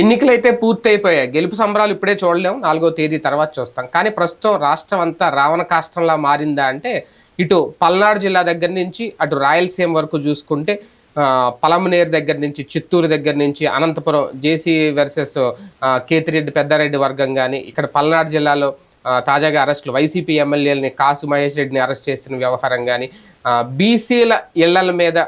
ఎన్నికలైతే పూర్తయిపోయాయి గెలుపు సంబరాలు ఇప్పుడే చూడలేం నాలుగో తేదీ తర్వాత చూస్తాం. కానీ ప్రస్తుతం రాష్ట్రం అంతా రావణ కాష్టంలా మారిందా అంటే ఇటు పల్నాడు జిల్లా దగ్గర నుంచి అటు రాయలసీమ వరకు చూసుకుంటే పలమనేరు దగ్గర నుంచి చిత్తూరు దగ్గర నుంచి అనంతపురం జేసీ వర్సెస్ కేతిరెడ్డి పెద్దారెడ్డి వర్గం కానీ ఇక్కడ పల్నాడు జిల్లాలో తాజాగా అరెస్టులు వైసీపీ ఎమ్మెల్యేలని కాసు మహేష్ రెడ్డిని అరెస్ట్ చేసిన వ్యవహారం కానీ బీసీల ఇళ్ళల మీద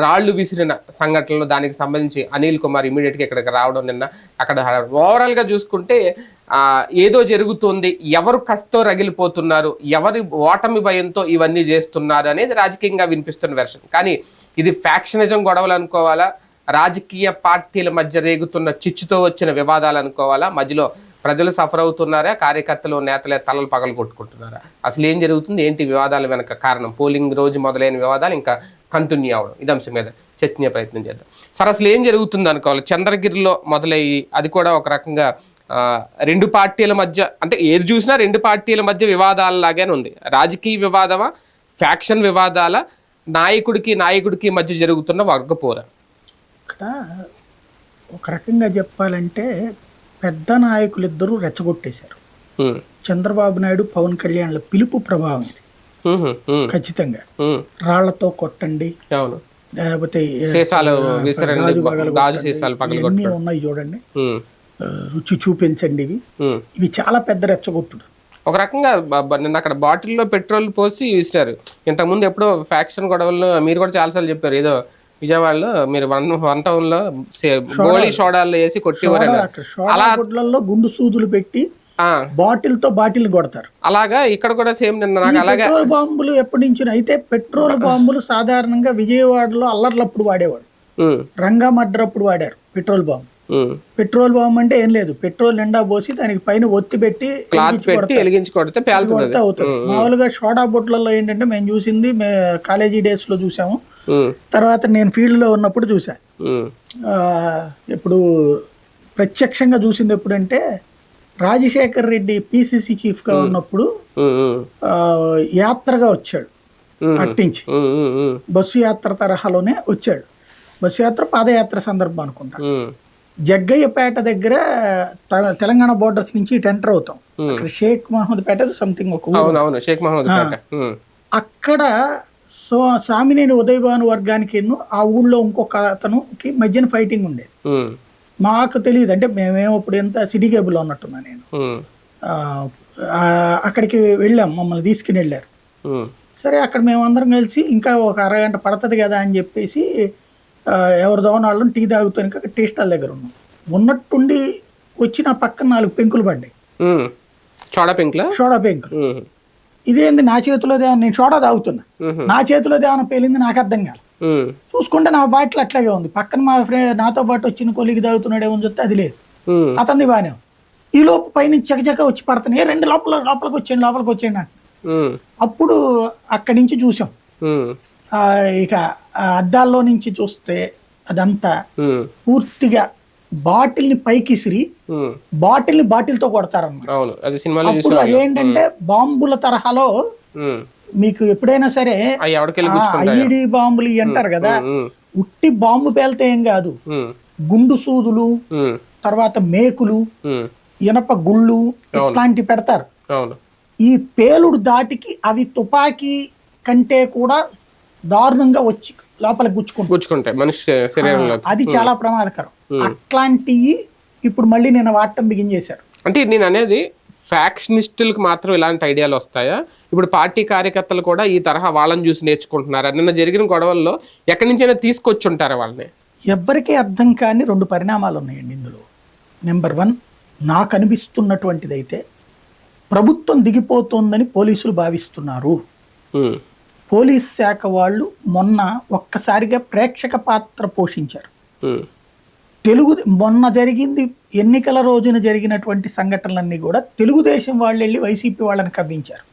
రాళ్ళు విసిరిన సంఘటనలు దానికి సంబంధించి అనిల్ కుమార్ ఇమీడియట్గా ఇక్కడికి రావడం నిన్న అక్కడ ఓవరాల్గా చూసుకుంటే ఏదో జరుగుతుంది ఎవరు కస్తో రగిలిపోతున్నారు ఎవరి ఓటమి భయంతో ఇవన్నీ చేస్తున్నారు అనేది రాజకీయంగా వినిపిస్తున్న వెర్షన్. కానీ ఇది ఫ్యాక్షనిజం గొడవలు అనుకోవాలా? రాజకీయ పార్టీల మధ్య రేగుతున్న చిచ్చుతో వచ్చిన వివాదాలు అనుకోవాలా? మధ్యలో ప్రజలు సఫర్ అవుతున్నారా? కార్యకర్తలు నేతలే తలలు పగలు కొట్టుకుంటున్నారా అసలు ఏం జరుగుతుంది? ఏంటి వివాదాల వెనక కారణం? పోలింగ్ రోజు మొదలైన వివాదాలు ఇంకా కంటిన్యూ అవడం ఇది అంశం మీద చర్చనీయ ప్రయత్నం చేద్దాం. సార్ అసలు ఏం జరుగుతుంది అనుకోవాలి? చంద్రగిరిలో మొదలయ్యి అది కూడా ఒక రకంగా రెండు పార్టీల మధ్య అంటే ఏది చూసినా రెండు పార్టీల మధ్య వివాదాలలాగానే ఉంది. రాజకీయ వివాదమా? ఫ్యాక్షన్ వివాదాల? నాయకుడికి నాయకుడికి మధ్య జరుగుతున్న వర్గపోర. ఇక్కడ ఒక రకంగా చెప్పాలంటే పెద్ద నాయకులు ఇద్దరూ రెచ్చగొట్టేశారు చంద్రబాబు నాయుడు పవన్ కళ్యాణ్ల పిలుపు ప్రభావం ఇది. ఖచ్చితంగా. రాళ్ళతో కొట్టండి. లేకపోతే ఉన్నాయి చూడండి. రుచి చూపించండి ఇవి. ఇవి చాలా పెద్ద రెచ్చగొట్టుడు. ఒక రకంగా నిన్న అక్కడ బాటిల్లో పెట్రోల్ పోసి ఇస్తారు. ఇంతకుముందు ఎప్పుడో ఫ్యాక్షన్ గొడవల్లో మీరు కూడా చాలాసార్లు చెప్పారు. ఏదో విజయవాడలో మీరు వన్ వన్ టౌన్లో గోళీ సోడాల్లో వేసి కొట్టేవారు గుడ్లలో గుండు సూదులు పెట్టి బాటిల్తో బాటిల్ కొడతారు. అలాగా ఇక్కడ కూడా సేమ్ నిన్న నాకు అలాగే పెట్రోల్ బాంబులు ఎప్పటి నుంచి అయితే పెట్రోల్ బాంబులు సాధారణంగా విజయవాడలో అల్లర్లప్పుడు వాడేవాడు ఉమ్, రంగా మర్డర్ అప్పుడు వాడారు పెట్రోల్ బాంబు. పెట్రోల్ బాంబు అంటే ఏం లేదు. పెట్రోల్ నిండా పోసి దానికి పైన ఒత్తి పెట్టి కొడితే అవుతుంది. మామూలుగా సోడా బొట్లలో ఏంటంటే మేము చూసింది కాలేజీ డేస్లో చూసాము తర్వాత నేను ఫీల్డ్లో ఉన్నప్పుడు చూసా. ఇప్పుడు ప్రత్యక్షంగా చూసింది ఎప్పుడంటే రాజశేఖర్ రెడ్డి పిసిసి చీఫ్గా ఉన్నప్పుడు యాత్రగా వచ్చాడు. అట్టించి. బస్సు యాత్ర తరహాలోనే వచ్చాడు. బస్సు యాత్ర పాదయాత్ర సందర్భం అనుకుంటా. జగ్గయ్యపేట దగ్గర తెలంగాణ బోర్డర్స్ నుంచి ఇటు ఎంటర్ అవుతాం. అక్కడ షేక్ మహమ్మద్ పేట సంథింగ్ ఒక షేక్ మహమ్మద్ అక్కడ సో సామినేని ఉదయభాను వర్గానికి ఎన్నో ఆ ఊళ్ళో ఇంకొక అతనుకి మధ్యన ఫైటింగ్ ఉండేది. మాకు తెలియదు అంటే మేమేమో ఇప్పుడు ఎంత సిటీ కేబుల్లో ఉన్నట్టున్నా నేను. అక్కడికి వెళ్ళాం. మమ్మల్ని తీసుకుని వెళ్ళారు. సరే అక్కడ మేమందరం కలిసి ఇంకా ఒక అరగంట పడుతుంది కదా అని చెప్పేసి ఎవరి దోనాళ్ళని టీ తాగుతాను ఇంకా టీ స్టాల్ దగ్గర ఉన్నాం. ఉన్నట్టుండి వచ్చి నా పక్కన నాలుగు పెంకులు పడ్డాయి. ఉమ్. చోడా పింక్లా? సోడా పెంకులు. ఇదేంది నా చేతిలో నేను సోడా తాగుతున్నా. నా చేతిలో దేవన పేలింది నాకు అర్థం కాదు చూసుకుంటే నా బాటిల్ అట్లాగే ఉంది. పక్కన మా ఫ్రెండ్ నాతో పాటు వచ్చిన కొలిగి తాగుతున్నాడేమో చెప్తే అది లేదు. ఉమ్, అతనిది బాగానే. ఈ లోపు పైనుంచి చకచక వచ్చి పడుతున్నాయి. "ఏ, రెండు లోపల లోపలికి వచ్చేయండి లోపలికి వచ్చేయండి అంటే. అప్పుడు అక్కడి నుంచి చూసాం. ఇక అద్దాల్లో నుంచి చూస్తే అదంతా పూర్తిగా బాటిల్ని పైకిసిరి ఉమ్. బాటిల్ని బాటిల్తో కొడతారన్నమాట. అవును. అది సినిమాలో చూసి అప్పుడు అదేంటంటే బాంబుల తరహాలో మీకు ఎప్పుడైనా సరే ఐఈడి బాంబులు అంటారు కదా ఉట్టి బాంబు పేలితే ఏం కాదు. గుండు సూదులు తర్వాత మేకులు ఇనప గుళ్ళు ఇట్లాంటివి పెడతారు. ఈ పేలుడు దాటికి అవి తుపాకీ కంటే కూడా దారుణంగా వచ్చి లోపల గుచ్చుకుంటాయి. గుచ్చుకుంటాయి మనిషి శరీరంలో అది చాలా ప్రమాదకరం. అట్లాంటివి ఇప్పుడు మళ్ళీ నేను వాడటం బిగించేశారు అంటే నేను అనేది ఫ్యాక్షనిస్టులకు మాత్రం ఇలాంటి ఐడియాలు వస్తాయా? ఇప్పుడు పార్టీ కార్యకర్తలు కూడా ఈ తరహా వాళ్ళని చూసి నేర్చుకుంటున్నారా? నిన్న జరిగిన గొడవల్లో ఎక్కడి నుంచైనా తీసుకొచ్చి ఉంటారా వాళ్ళని? ఎవ్వరికీ అర్థం కాని రెండు పరిణామాలు ఉన్నాయండి ఇందులో. నెంబర్ వన్ నాకు అనిపిస్తున్నటువంటిది అయితే ప్రభుత్వం దిగిపోతోందని పోలీసులు భావిస్తున్నారు. పోలీస్ శాఖ వాళ్ళు మొన్న ఒక్కసారిగా ప్రేక్షక పాత్ర పోషించారు. తెలుగు మొన్న జరిగింది ఎన్నికల రోజున జరిగినటువంటి సంఘటనలన్నీ కూడా తెలుగుదేశం వాళ్ళు వెళ్ళి వైసీపీ వాళ్ళని కవ్వించారు.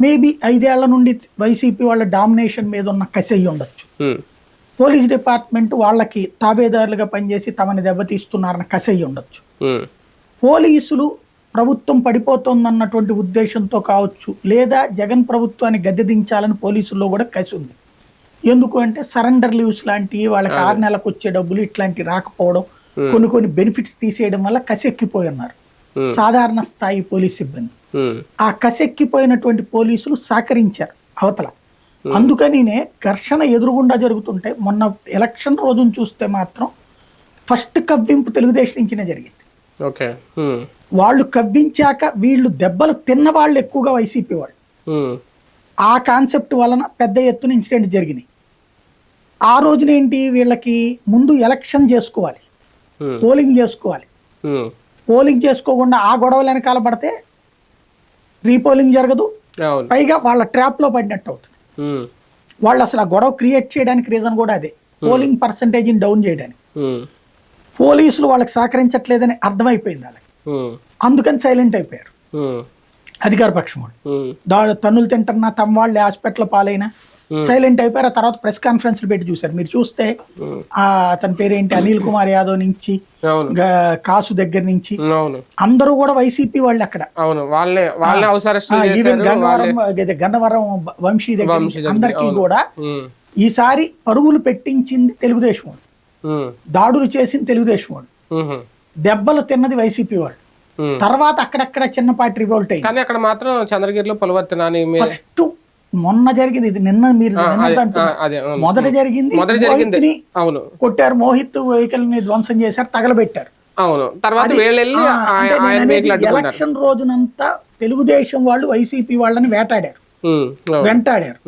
మేబీ ఐదేళ్ళ నుండి వైసీపీ వాళ్ళ డామినేషన్ మీద ఉన్న కసి అయి ఉండొచ్చు పోలీస్ డిపార్ట్మెంట్ వాళ్ళకి తాబేదారులుగా పనిచేసి తమని దెబ్బతీస్తున్నారన్న కసి అయి ఉండొచ్చు పోలీసులు ప్రభుత్వం పడిపోతోందన్నటువంటి ఉద్దేశంతో కావచ్చు లేదా జగన్ ప్రభుత్వాన్ని గద్దె దించాలని పోలీసుల్లో కూడా కసి ఉంది. ఎందుకు అంటే సరెండర్ లీవ్స్ లాంటివి వాళ్ళకి ఆరు నెలలకు వచ్చే డబ్బులు ఇట్లాంటివి రాకపోవడం కొన్ని కొన్ని బెనిఫిట్స్ తీసేయడం వల్ల కసెక్కిపోయి ఉన్నారు. సాధారణ స్థాయి పోలీస్ సిబ్బంది. ఆ కసెక్కిపోయినటువంటి పోలీసులు సహకరించారు అవతల. అందుకనినే ఘర్షణ ఎదురుగుండా జరుగుతుంటే మొన్న ఎలక్షన్ రోజును చూస్తే మాత్రం ఫస్ట్ కవ్వింపు తెలుగుదేశం నుంచినే జరిగింది. ఓకే. వాళ్ళు కవ్వించాక వీళ్ళు దెబ్బలు తిన్న వాళ్ళు ఎక్కువగా వైసీపీ వాళ్ళు. ఆ కాన్సెప్ట్ వలన పెద్ద ఎత్తున ఇన్సిడెంట్ జరిగినాయి. ఆ రోజున ఏంటి వీళ్ళకి ముందు ఎలక్షన్ చేసుకోవాలి. పోలింగ్ చేసుకోవాలి. పోలింగ్ చేసుకోకుండా ఆ గొడవలు వెనకాల పడితే రీపోలింగ్ జరగదు. పైగా వాళ్ళ ట్రాప్లో పడినట్టు అవుతుంది. వాళ్ళు అసలు ఆ గొడవ క్రియేట్ చేయడానికి రీజన్ కూడా అదే. పోలింగ్ పర్సంటేజ్ని డౌన్ చేయడానికి. పోలీసులు వాళ్ళకి సహకరించట్లేదని అర్థమైపోయింది వాళ్ళకి. అందుకని సైలెంట్ అయిపోయారు. అధికార పక్షం వాళ్ళు. తన్నులు తింటున్నా తమ వాళ్ళే హాస్పిటల్ పాలైనా సైలెంట్ అయిపోయారు. ఆ తర్వాత ప్రెస్ కాన్ఫరెన్స్లు పెట్టి చూశారు. మీరు చూస్తే ఆ అతని పేరేంటి? అనిల్ కుమార్ యాదవ్ నుంచి కాసు దగ్గర నుంచి. అందరూ కూడా వైసీపీ వాళ్ళు అక్కడ. ఈవెన్ గన్నవరం వంశీ దగ్గర అందరికీ. కూడా ఈసారి పరుగులు పెట్టించింది తెలుగుదేశం వాళ్ళు. దాడులు చేసింది తెలుగుదేశం వాళ్ళు. దెబ్బలు తిన్నది వైసీపీ వాళ్ళు. తర్వాత అక్కడక్కడ చిన్నపాటి రివోల్ట్ అయింది. కానీ అక్కడ మాత్రం చంద్రగిరిలో పులవర్తి నాని మీ- ఫస్ట్ మొన్న జరిగింది ఇది నిన్న మీరు. మొదట జరిగింది మొదటి జరిగింది. అవును. కొట్టారు మోహిత్ వెహికల్ని ధ్వంసం చేశారు తగలబెట్టారు. అవును. తర్వాత ఎలక్షన్ రోజునంతా తెలుగుదేశం వాళ్ళు వైసీపీ వాళ్ళని వేటాడారు. వెంటాడారు.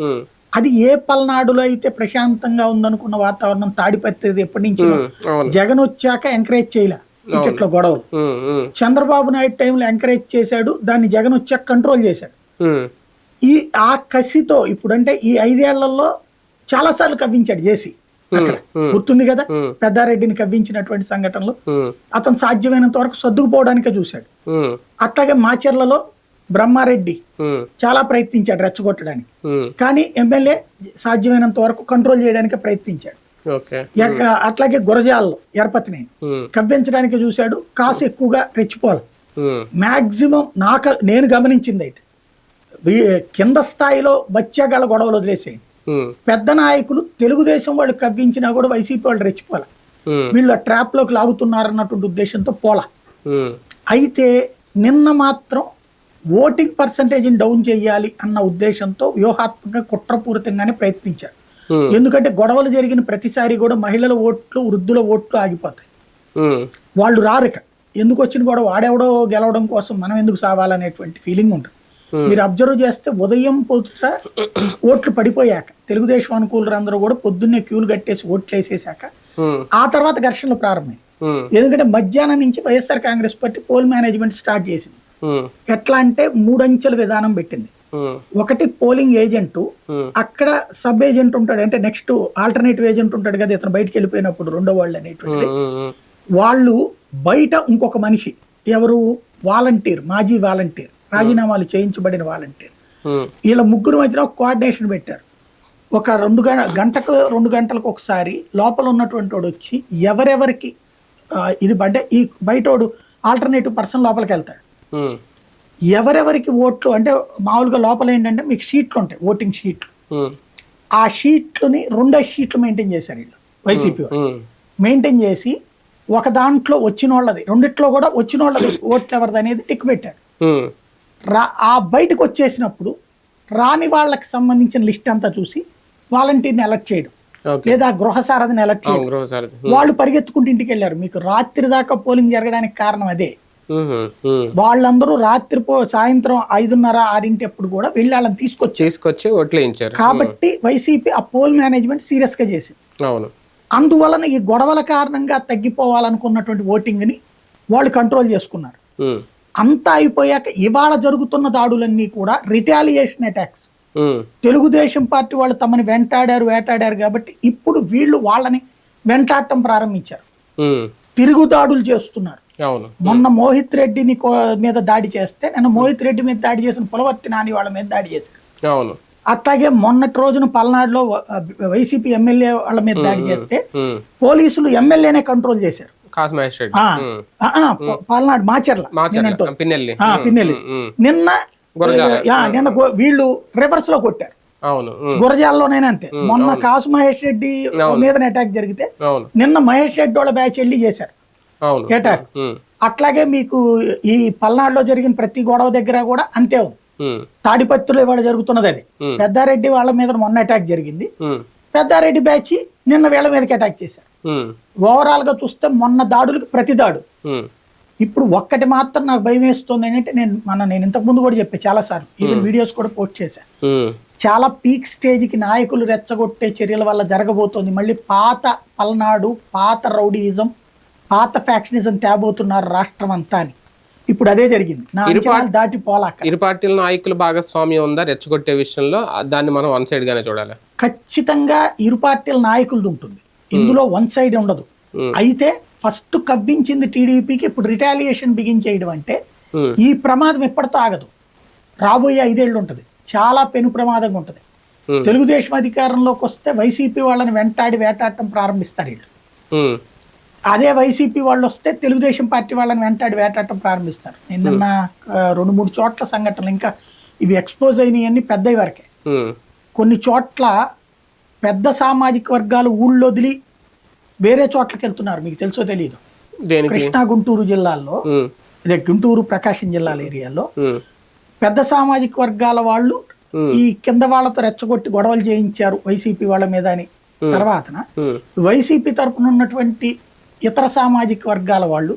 అది ఏ పల్నాడులో అయితే ప్రశాంతంగా ఉందనుకున్న వాతావరణం తాడిపత్రిది ఎప్పటి నుంచి జగన్ వచ్చాక ఎంకరేజ్ చేయలే టికెట్ల గొడవలు. చంద్రబాబు నాయుడు టైంలో ఎంకరేజ్ చేశాడు దాన్ని జగన్ వచ్చాక కంట్రోల్ చేశాడు. ఈ ఆ కసితో ఇప్పుడంటే ఈ ఐదేళ్ళలో చాలాసార్లు కవ్వించాడు జేసీ. అక్కడ గుర్తుంది కదా. పెద్దారెడ్డిని కవ్వించినటువంటి సంఘటనలు. అతను సాధ్యమైనంత వరకు సర్దుకుపోవడానికే చూశాడు. అట్లాగే మాచర్లలో బ్రహ్మారెడ్డి చాలా ప్రయత్నించాడు రెచ్చగొట్టడానికి. కానీ ఎమ్మెల్యే సాధ్యమైనంత వరకు కంట్రోల్ చేయడానికి ప్రయత్నించాడు. అట్లాగే గురజాల్లో ఎరపతిని కవ్వించడానికి చూశాడు. కాసు ఎక్కువగా రెచ్చిపోవాలి. మాక్సిమం నాకు నేను గమనించింది అయితే కింద స్థాయిలో బచ్చాగాళ్ళ గొడవలు వదిలేసేయండి. పెద్ద నాయకులు తెలుగుదేశం వాళ్ళు కవ్వించినా కూడా వైసీపీ వాళ్ళు రెచ్చిపోవాలి? ఉమ్, వీళ్ళు ట్రాప్లోకి లాగుతున్నారన్నటువంటి ఉద్దేశంతో పోలా. అయితే నిన్న మాత్రం ఓటింగ్ పర్సంటేజ్ని డౌన్ చేయాలి అన్న ఉద్దేశంతో వ్యూహాత్మకంగా కుట్రపూరితంగానే ప్రయత్నించారు. ఎందుకంటే గొడవలు జరిగిన ప్రతిసారి కూడా మహిళల ఓట్లు వృద్ధుల ఓట్లు ఆగిపోతాయి. వాళ్ళు రారిక. ఎందుకు వచ్చిన గొడవ? వాడెవడో గెలవడం కోసం మనం ఎందుకు సావాలనేటువంటి ఫీలింగ్ ఉంటుంది. మీరు అబ్జర్వ్ చేస్తే ఉదయం పొద్దుట ఓట్లు పడిపోయాక తెలుగుదేశం అనుకూలురు అందరూ కూడా పొద్దున్నే క్యూలు కట్టేసి ఓట్లు వేసేసాక ఆ తర్వాత ఘర్షణలు ప్రారంభమైంది ఎందుకంటే మధ్యాహ్నం నుంచి YSR Congress party poll management start చేసింది. ఎట్లా అంటే మూడంచెల విధానం పెట్టింది. ఒకటి పోలింగ్ ఏజెంట్ అక్కడ సబ్ ఏజెంట్ ఉంటాడు అంటే నెక్స్ట్ ఆల్టర్నేటివ్ ఏజెంట్ ఉంటాడు కదా ఇతను బయటికి వెళ్ళిపోయినప్పుడు రెండో వాళ్ళు అనేటువంటి వాళ్ళు బయట ఇంకొక మనిషి ఎవరు? వాలంటీర్ మాజీ వాలంటీర్. రాజీనామాలు చేయించబడిన వాలంటీర్ వీళ్ళ ముగ్గురు మధ్యన ఒక కోఆర్డినేషన్ పెట్టారు. ఒక రెండు గంట గంటకు రెండు గంటలకు ఒకసారి లోపల ఉన్నటువంటి వాడు వచ్చి ఎవరెవరికి ఇది అంటే ఈ బయటోడు ఆల్టర్నేటివ్ పర్సన్ లోపలికి వెళ్తాడు. ఎవరెవరికి ఓట్లు అంటే మామూలుగా లోపల ఏంటంటే మీకు షీట్లు ఉంటాయి ఓటింగ్ షీట్లు. ఆ షీట్లని రెండో షీట్లు మెయింటైన్ చేశారు వీళ్ళు వైసీపీ మెయింటైన్ చేసి ఒక దాంట్లో వచ్చిన వాళ్ళది రెండిట్లో కూడా వచ్చిన వాళ్ళది ఓట్లు ఎవరిది అనేది టిక్ పెట్టారు. రా ఆ బయటకు వచ్చేసినప్పుడు రాని వాళ్ళకి సంబంధించిన లిస్ట్ అంతా చూసి వాలంటీర్ని అలర్ట్ చేయడం. లేదా గృహ సారథిని అలర్ట్ చేయడం. వాళ్ళు పరిగెత్తుకుంటూ ఇంటికి వెళ్ళారు. మీకు రాత్రి దాకా పోలింగ్ జరగడానికి కారణం అదే. వాళ్ళందరూ రాత్రి పో సాయంత్రం ఐదున్నర ఆరింటి అప్పుడు కూడా వెళ్ళి వాళ్ళని తీసుకొచ్చి ఓట్లు వేయించారు కాబట్టి వైసీపీ ఆ పోల్ మేనేజ్మెంట్ సీరియస్గా చేసింది. అవును. అందువలన ఈ గొడవల కారణంగా తగ్గిపోవాలనుకున్నటువంటి ఓటింగ్ని వాళ్ళు కంట్రోల్ చేసుకున్నారు. అంతా అయిపోయాక ఇవాళ జరుగుతున్న దాడులన్నీ కూడా రిటాలియేషన్ అటాక్స్. తెలుగుదేశం పార్టీ వాళ్ళు తమని వెంటాడారు వేటాడారు కాబట్టి ఇప్పుడు వీళ్ళు వాళ్ళని వెంటాడటం ప్రారంభించారు. తిరుగుదాడులు చేస్తున్నారు. మొన్న మోహిత్ రెడ్డిని మీద దాడి చేస్తే నిన్న మోహిత్ రెడ్డి మీద దాడి చేసిన పులవర్తి నాని వాళ్ళ మీద దాడి చేశారు అవును. అట్లాగే మొన్నటి రోజున పల్నాడులో వైసీపీ ఎమ్మెల్యే వాళ్ళ మీద దాడి చేస్తే పోలీసులు ఎమ్మెల్యేనే కంట్రోల్ చేశారు. కాసు మహేష్ రెడ్డి ఆ, ఉమ్, ఆ, ఆ, ప- పల్నాడు మాచర్ల. పిన్నెల్లి. ఆ, పిన్నెల్లి. నిన్న నిన్న వీళ్ళు రివర్స్లో కొట్టారు. అవును గురజాల్లోనైనా అంతే. మొన్న కాసు మహేష్ రెడ్డి. మీద అటాక్ జరిగితే నిన్న మహేష్ రెడ్డి వాళ్ళ బ్యాచ్ వెళ్ళి చేశారు. ఉమ్, అట్లాగే మీకు ఈ పల్నాడులో జరిగిన ప్రతి గొడవ దగ్గర కూడా అంతే ఉంది. తాడిపత్రిలో ఇవాళ జరుగుతున్నది అది. పెద్దారెడ్డి వాళ్ళ మీద మొన్న అటాక్ జరిగింది. పెద్దారెడ్డి బ్యాచ్ నిన్న వీళ్ళ మీదకి అటాక్ చేశారు. ఉమ్, ఓవరాల్గా చూస్తే మొన్న దాడులకు ప్రతి దాడు. ఇప్పుడు ఒక్కటి మాత్రం నాకు భయం వేస్తుంది ఏంటంటే నేను మన నేను ఇంతకు ముందు కూడా చెప్పాను చాలా సార్లు. ఈవెన్ వీడియోస్ కూడా పోస్ట్ చేశాను చాలా పీక్ స్టేజ్కి నాయకులు రెచ్చగొట్టే చర్యల వల్ల జరగబోతోంది. మళ్ళీ పాత పల్నాడు పాత రౌడీయిజం పాత ఫ్యాక్షనిజం తేబోతున్నారు రాష్ట్రం అంతా అని. ఇప్పుడు అదే జరిగింది. దాటి పోలాక ఇరు పార్టీల నాయకుల భాగస్వామ్యం ఉందా? రెచ్చగొట్టే విషయంలో దాన్ని మనం వన్ సైడ్ గానే చూడాలి? ఖచ్చితంగా ఇరు పార్టీల నాయకులది ఉంటుంది. ఇందులో వన్ సైడ్ ఉండదు. అయితే ఫస్ట్ కవ్వించింది టీడీపీకి ఇప్పుడు రిటాలియేషన్ బిగిన్ చేయడం అంటే ఈ ప్రమాదం ఎప్పటితో ఆగదు. రాబోయే ఐదేళ్ళు ఉంటుంది. చాలా పెను ప్రమాదంగా ఉంటుంది. తెలుగుదేశం అధికారంలోకి వస్తే వైసీపీ వాళ్ళని వెంటాడి వేటాడటం ప్రారంభిస్తారు వీళ్ళు. అదే వైసీపీ వాళ్ళు వస్తే తెలుగుదేశం పార్టీ వాళ్ళని వెంటాడి వేటాడటం ప్రారంభిస్తారు. నిన్న రెండు మూడు చోట్ల సంఘటనలు ఇంకా ఇవి ఎక్స్పోజ్ అయినవన్నీ పెద్దవి వరకే. కొన్ని చోట్ల పెద్ద సామాజిక వర్గాలు ఊళ్ళో వదిలి వేరే చోట్లకి వెళ్తున్నారు మీకు తెలుసో తెలియదు కృష్ణా గుంటూరు జిల్లాల్లో. ఇదే గుంటూరు ప్రకాశం జిల్లాల ఏరియాలో పెద్ద సామాజిక వర్గాల వాళ్ళు. ఈ కింద వాళ్ళతో రెచ్చగొట్టి గొడవలు చేయించారు వైసీపీ వాళ్ళ మీద అని. తర్వాతన వైసీపీ తరపున ఉన్నటువంటి ఇతర సామాజిక వర్గాల వాళ్ళు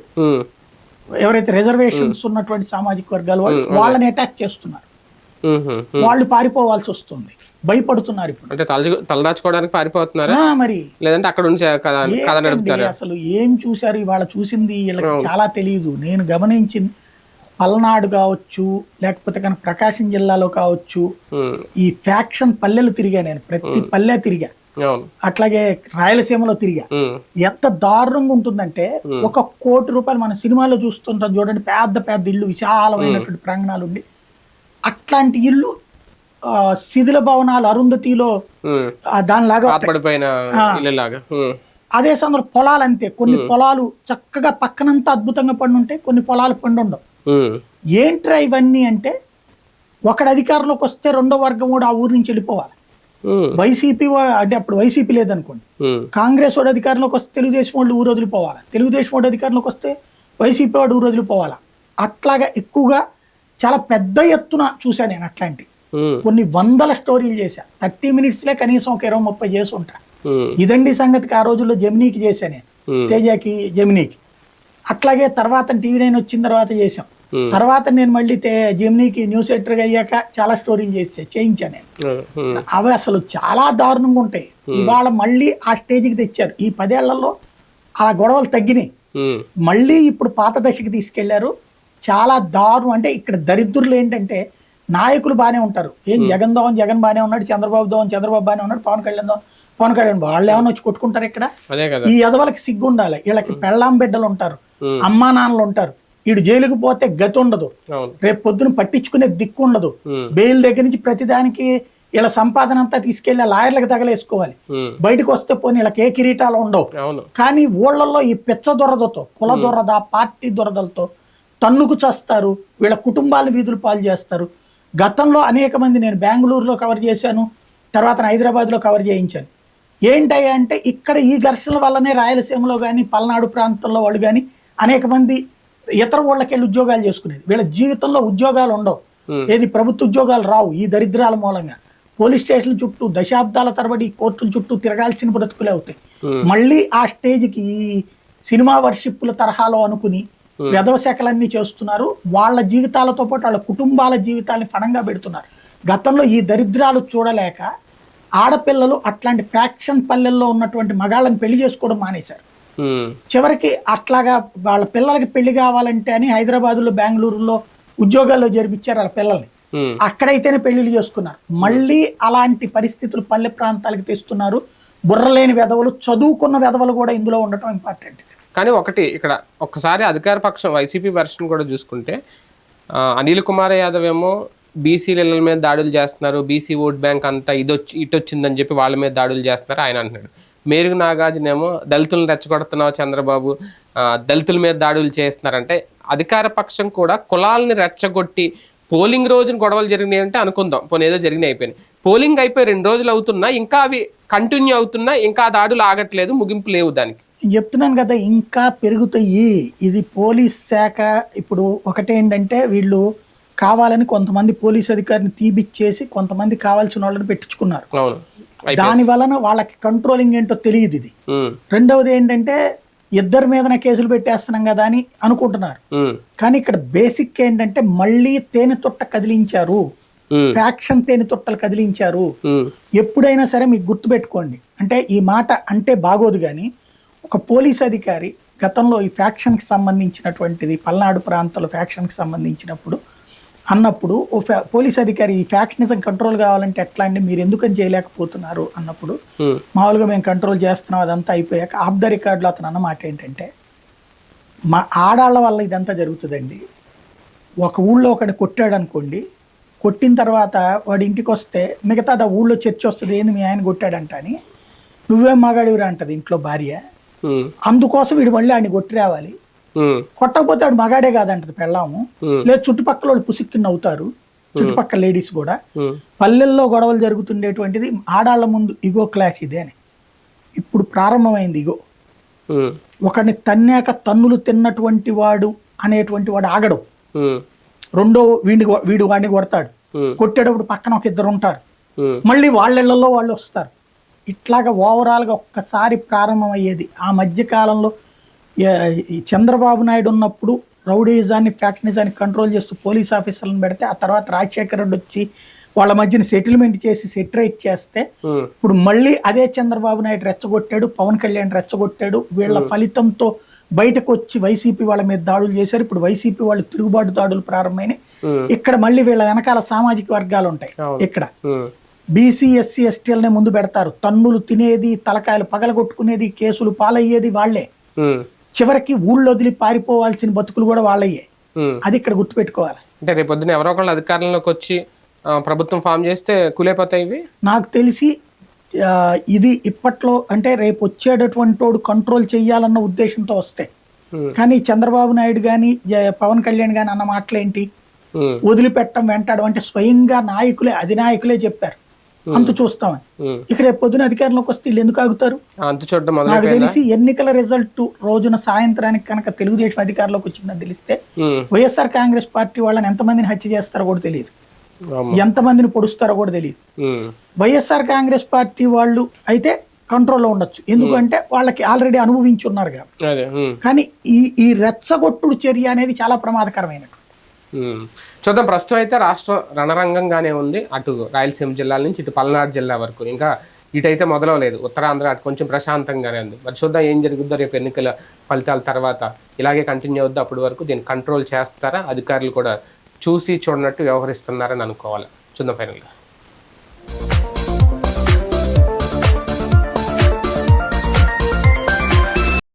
ఎవరైతే రిజర్వేషన్స్ ఉన్నటువంటి సామాజిక వర్గాల వాళ్ళు వాళ్ళని అటాక్ చేస్తున్నారు. వాళ్ళు పారిపోవాల్సి వస్తుంది. భయపడుతున్నారు ఇప్పుడు. అంటే తల తలదాచుకోవడానికి పారిపోతున్నారా? మరి. లేదంటే అక్కడ నడుపుతారా? అసలు ఏం చూశారు? ఇవాళ చూసింది వీళ్ళకి చాలా తెలియదు నేను గమనించింది పల్నాడు కావచ్చు లేకపోతే కనుక ప్రకాశం జిల్లాలో కావచ్చు ఈ ఫ్యాక్షన్ పల్లెలు తిరిగా నేను. ప్రతి పల్లె తిరిగా. అట్లాగే రాయలసీమలో తిరిగా. ఎంత దారుణంగా ఉంటుందంటే ఒక కోటి రూపాయలు మన సినిమాలో చూస్తుంటాం చూడండి పెద్ద పెద్ద ఇల్లు విశాలమైనటువంటి ప్రాంగణాలు ఉండి అట్లాంటి ఇల్లు శిథిల భవనాలు అరుంధతిలో దానిలాగా అదే సందర్భం పొలాలు అంతే కొన్ని పొలాలు చక్కగా పక్కనంతా అద్భుతంగా పండు ఉంటాయి కొన్ని పొలాలు పండు ఉండవు ఉమ్, ఏంట్రా ఇవన్నీ అంటే ఒకడు అధికారంలోకి వస్తే రెండో వర్గం కూడా ఆ ఊరి నుంచి వెళ్ళిపోవాలి. వైసీపీ అంటే అప్పుడు వైసీపీ లేదనుకోండి. కాంగ్రెస్ వాడు అధికారంలోకి వస్తే తెలుగుదేశం వాళ్ళు ఊరు వదిలిపోవాలి. తెలుగుదేశం వాడు అధికారంలోకి వస్తే వైసీపీ వాడు ఊరు వదిలిపోవాలి? అట్లాగా ఎక్కువగా చాలా పెద్ద ఎత్తున చూశాను నేను అట్లాంటి. కొన్ని వందల స్టోరీలు చేశా. థర్టీ మినిట్స్లే కనీసం ఒక ఇరవై ముప్పై చేసి ఉంటా. ఇదండి సంగతికి ఆ రోజుల్లో జమినీకి చేశా నేను. తేజాకి జమినీకి. అట్లాగే తర్వాత టీవీ నైన్ వచ్చిన తర్వాత చేశాం. తర్వాత నేను మళ్ళీ జమినీకి న్యూస్ ఎడిటర్గా అయ్యాక చాలా స్టోరీలు చేసా చేయించాను నేను. అవి అసలు చాలా దారుణంగా ఉంటాయి. ఇవాళ మళ్ళీ ఆ స్టేజ్కి తెచ్చారు. ఈ పదేళ్ళలో అలా గొడవలు తగ్గినాయి. మళ్ళీ ఇప్పుడు పాత దశకి తీసుకెళ్ళారు. చాలా దారుణం. అంటే ఇక్కడ దరిద్రులు ఏంటంటే నాయకులు బాగానే ఉంటారు. ఏం జగన్ దోవన్ జగన్ బాగానే ఉన్నాడు చంద్రబాబు దోవన్ చంద్రబాబు బాగానే ఉన్నాడు పవన్ కళ్యాణ్ దోవన్ పవన్ కళ్యాణ్ వాళ్ళు ఏమైనా వచ్చి కొట్టుకుంటారు ఇక్కడ? ఈ ఎదవలకి సిగ్గు ఉండాలి. వీళ్ళకి పెళ్ళాం బిడ్డలు ఉంటారు. అమ్మా నాన్నలు ఉంటారు. వీడు జైలుకు పోతే గతి ఉండదు. రేపు పొద్దున పట్టించుకునే దిక్కు ఉండదు. బెయిల్ దగ్గర నుంచి ప్రతిదానికి వీళ్ళ సంపాదన అంతా తీసుకెళ్ళి లాయర్లకు తగలేసుకోవాలి. బయటకు వస్తే పోనీ వీళ్ళకి ఏ కిరీటాలు ఉండవు. కానీ ఊళ్ళల్లో ఈ పిచ్చ దొరదతో కుల దొరద పార్టీ దొరదలతో తన్నుకు చేస్తారు. వీళ్ళ కుటుంబాలను వీధులు పాలు చేస్తారు. గతంలో అనేక మంది నేను బెంగళూరులో కవర్ చేశాను తర్వాత హైదరాబాద్లో కవర్ చేయించాను. ఏంటయ్యా అంటే ఇక్కడ ఈ ఘర్షణల వల్లనే రాయలసీమలో కానీ పల్నాడు ప్రాంతంలో వాళ్ళు కానీ అనేక మంది ఇతర ఊళ్ళకి వెళ్ళి ఉద్యోగాలు చేసుకునేది. వీళ్ళ జీవితంలో ఉద్యోగాలు ఉండవు. ఏది ప్రభుత్వ ఉద్యోగాలు రావు ఈ దరిద్రాల మూలంగా. పోలీస్ స్టేషన్ల చుట్టూ దశాబ్దాల తరబడి కోర్టుల చుట్టూ తిరగాల్సిన బ్రతుకులే అవుతాయి. మళ్ళీ ఆ స్టేజ్కి ఈ సినిమా వర్షిప్పుల తరహాలో అనుకుని వ్యధవశాఖలన్నీ చేస్తున్నారు. వాళ్ళ జీవితాలతో పాటు వాళ్ళ కుటుంబాల జీవితాలని పణంగా పెడుతున్నారు. గతంలో ఈ దరిద్రాలు చూడలేక ఆడపిల్లలు అట్లాంటి ఫ్యాక్షన్ పల్లెల్లో ఉన్నటువంటి మగాళ్ళని పెళ్ళి చేసుకోవడం మానేశారు. ఉమ్, చివరికి అట్లాగా వాళ్ళ పిల్లలకి పెళ్ళి కావాలంటే అని హైదరాబాదులో బెంగళూరులో ఉద్యోగాల్లో జరిపించారు వాళ్ళ పిల్లల్ని. ఉమ్, అక్కడైతేనే పెళ్ళిళ్ళు చేసుకున్నారు. మళ్ళీ అలాంటి పరిస్థితులు పల్లె ప్రాంతాలకు తెస్తున్నారు. బుర్రలేని వెధవలు చదువుకున్న వెధవలు కూడా ఇందులో ఉండటం ఇంపార్టెంట్ కానీ ఒకటి ఇక్కడ ఒక్కసారి అధికార పక్షం వైసీపీ వెర్షన్ కూడా చూసుకుంటే అనిల్ కుమార్ యాదవ్ ఏమో బీసీల ఇళ్ళ మీద దాడులు చేస్తున్నారు బీసీ ఓట్ బ్యాంక్ అంతా ఇదొచ్చి ఇటు వచ్చిందని చెప్పి వాళ్ళ మీద దాడులు చేస్తున్నారు ఆయన అంటున్నాడు. మేరుగు నాగార్జున ఏమో దళితులను రెచ్చగొడుతున్నావు చంద్రబాబు దళితుల మీద దాడులు చేస్తున్నారంటే అధికార పక్షం కూడా కులాలని రెచ్చగొట్టి పోలింగ్ రోజున గొడవలు జరిగినాయి అంటే అనుకుందాం. పోనీ ఏదో జరిగినాయి అయిపోయినాయి. పోలింగ్ అయిపోయి రెండు రోజులు అవుతున్నా ఇంకా అవి కంటిన్యూ అవుతున్నా ఇంకా ఆ దాడులు ఆగట్లేదు ముగింపు లేవు దానికి. చెప్తున్నాను కదా ఇంకా పెరుగుతాయి. ఇది పోలీస్ శాఖ ఇప్పుడు ఒకటేంటంటే వీళ్ళు కావాలని కొంతమంది పోలీస్ అధికారిని తీపిచ్చేసి కొంతమంది కావాల్సిన వాళ్ళని పెట్టించుకున్నారు. దాని వలన వాళ్ళకి కంట్రోలింగ్ ఏంటో తెలియదు ఇది. రెండవది ఏంటంటే ఇద్దరి మీదనే కేసులు పెట్టేస్తున్నాం కదా అని అనుకుంటున్నారు. కానీ ఇక్కడ బేసిక్ ఏంటంటే మళ్ళీ తేనె తొట్ట కదిలించారు. ఫ్యాక్షన్ తేనె తొట్టలు కదిలించారు. ఎప్పుడైనా సరే మీకు గుర్తుపెట్టుకోండి. అంటే ఈ మాట అంటే బాగోదు కానీ ఒక పోలీస్ అధికారి గతంలో ఈ ఫ్యాక్షన్కి సంబంధించినటువంటిది పల్నాడు ప్రాంతంలో ఫ్యాక్షన్కి సంబంధించినప్పుడు అన్నప్పుడు ఓ ఫ్యా పోలీస్ అధికారి ఈ ఫ్యాక్షనిజం కంట్రోల్ కావాలంటే ఎట్లా అండి మీరు ఎందుకని చేయలేకపోతున్నారు? అన్నప్పుడు మామూలుగా మేము కంట్రోల్ చేస్తున్నాం అదంతా అయిపోయాక ఆఫ్ ద రికార్డులో అతను అన్న మాట ఏంటంటే మా ఆడాళ్ళ వల్ల ఇదంతా జరుగుతుందండి. ఒక ఊళ్ళో ఒకడిని కొట్టాడు అనుకోండి కొట్టిన తర్వాత వాడి ఇంటికి వస్తే మిగతా ఆ ఊళ్ళో చర్చ వస్తుంది ఏంది మీ ఆయన కొట్టాడంట అని నువ్వేం మగాడివిరా అంటది ఇంట్లో భార్య. అందుకోసం వీడు మళ్ళీ ఆయన్ని కొట్టి రావాలి. కొట్టకపోతే వాడు మగాడే కాదంటది పెళ్ళాము. లేదు చుట్టుపక్కల వాళ్ళు పుసిక్కి నవ్వుతారు చుట్టుపక్కల లేడీస్ కూడా. పల్లెల్లో గొడవలు జరుగుతుండేటువంటిది ఆడాళ్ళ ముందు ఇగో క్లాష్ ఇదే అని. ఇప్పుడు ప్రారంభమైంది ఇగో. ఒకడిని తన్నాక తన్నులు తిన్నటువంటి వాడు అనేటువంటి వాడు ఆగడు. రెండో వీడి వీడు వాడిని కొడతాడు. కొట్టేటప్పుడు పక్కన ఒక ఇద్దరు ఉంటారు. మళ్ళీ వాళ్ళిళ్ళలో వాళ్ళు వస్తారు. ఇట్లాగా ఓవరాల్గా ఒక్కసారి ప్రారంభం అయ్యేది ఆ మధ్య కాలంలో ఏ- ఈ చంద్రబాబు నాయుడు ఉన్నప్పుడు రౌడీజాన్ని ఫ్యాక్షనిజాన్ని కంట్రోల్ చేస్తూ పోలీస్ ఆఫీసర్లను పెడితే ఆ తర్వాత రాజశేఖర రెడ్డి వచ్చి వాళ్ళ మధ్యన సెటిల్మెంట్ చేసి సెటరేట్ చేస్తే ఇప్పుడు మళ్ళీ అదే చంద్రబాబు నాయుడు రెచ్చగొట్టాడు పవన్ కళ్యాణ్ రెచ్చగొట్టాడు. వీళ్ళ ఫలితంతో బయటకు వచ్చి వైసీపీ వాళ్ళ మీద దాడులు చేశారు. ఇప్పుడు వైసీపీ వాళ్ళు తిరుగుబాటు దాడులు ప్రారంభమైనాయి. ఇక్కడ మళ్ళీ వీళ్ళ వెనకాల సామాజిక వర్గాలు ఉంటాయి. ఇక్కడ బీసీ ఎస్సీ ఎస్టీలనే ముందు పెడతారు. తన్నులు తినేది తలకాయలు పగలగొట్టుకునేది కేసులు పాలయ్యేది వాళ్ళే ఉమ్, చివరికి ఊళ్ళో వదిలి పారిపోవాల్సిన బతుకులు కూడా వాళ్ళయ్యే. అది ఇక్కడ గుర్తుపెట్టుకోవాలి. అంటే రేపు పొద్దున ఎవరో ఒకళ్ళు అధికారంలోకి వచ్చి ప్రభుత్వం ఫామ్ చేస్తే కూలైపోతాయి ఇవి? నాకు తెలిసి ఇది ఇప్పట్లో అంటే రేపు వచ్చేటటువంటి వాడు కంట్రోల్ చేయాలన్న ఉద్దేశంతో వస్తాయి ఉమ్, కానీ చంద్రబాబు నాయుడు కానీ పవన్ కళ్యాణ్ కానీ అన్న మాటలేంటి? ఉమ్, వదిలిపెట్టం వెంటాడు. అంటే స్వయంగా నాయకులే అధినాయకులే చెప్పారు. అంత చూస్తామని. ఉమ్. ఇక రేపు పొద్దున అధికారంలోకి వస్తే వీళ్ళు ఎందుకు ఆగుతారు? నాకు తెలిసి ఎన్నికల రిజల్ట్ రోజున సాయంత్రానికి కనుక తెలుగుదేశం అధికారంలోకి వచ్చిందని తెలిస్తే వైఎస్ఆర్ కాంగ్రెస్ పార్టీ వాళ్ళని ఎంతమందిని హత్య చేస్తారో కూడా తెలియదు. ఎంతమందిని పొడుస్తారో కూడా తెలియదు. వైఎస్ఆర్ కాంగ్రెస్ పార్టీ వాళ్ళు అయితే కంట్రోల్లో ఉండొచ్చు. ఎందుకంటే వాళ్ళకి ఆల్రెడీ అనుభవించి ఉన్నారు కాబట్టి కానీ ఈ ఈ రెచ్చగొట్టుడు చర్య అనేది చాలా ప్రమాదకరమైనటువంటి. చూద్దాం ప్రస్తుతం అయితే రాష్ట్ర రణరంగంగానే ఉంది. అటు రాయలసీమ జిల్లాల నుంచి ఇటు పల్నాడు జిల్లా వరకు. ఇంకా ఇటైతే మొదలవలేదు. ఉత్తరాంధ్ర అటు కొంచెం ప్రశాంతంగానే ఉంది. మరి చూద్దాం ఏం జరుగుద్దో రేపు ఎన్నికల ఫలితాల తర్వాత ఇలాగే కంటిన్యూ అవుద్దో అప్పటి వరకు దీన్ని కంట్రోల్ చేస్తారా? అధికారులు కూడా చూసి చూడనట్టు వ్యవహరిస్తున్నారని అనుకోవాలి. చూద్దాం ఫైనల్గా.